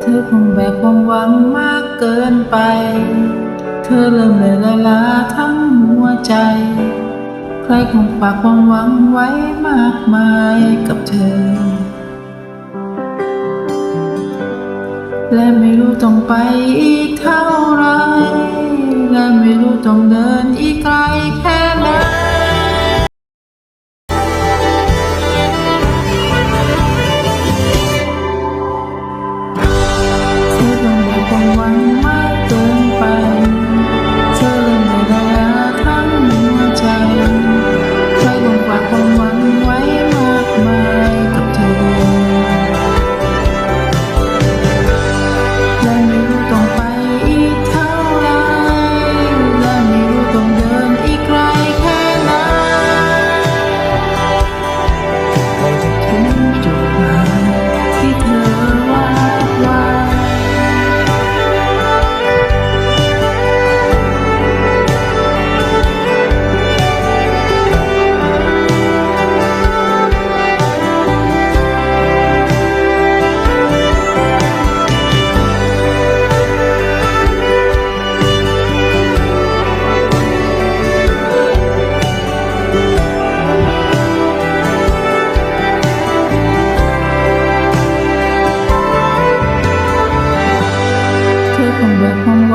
เธอคงแบกความหวังมากเกินไป เธอเริ่มเลยละลาทั้งหัวใจ ใครคงฝากความหวังไว้มากมายกับเธอ และไม่รู้ต้องไปอีกเท่าไร และไม่รู้ต้องเดินอีกไกลแค่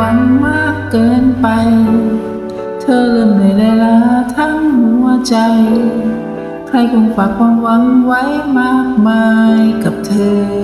วังมากเกินไป เธอเริ่มเหนื่อยและล้าทั้งหัวใจ ใครคงฝากความหวังไว้มากมายกับเธอ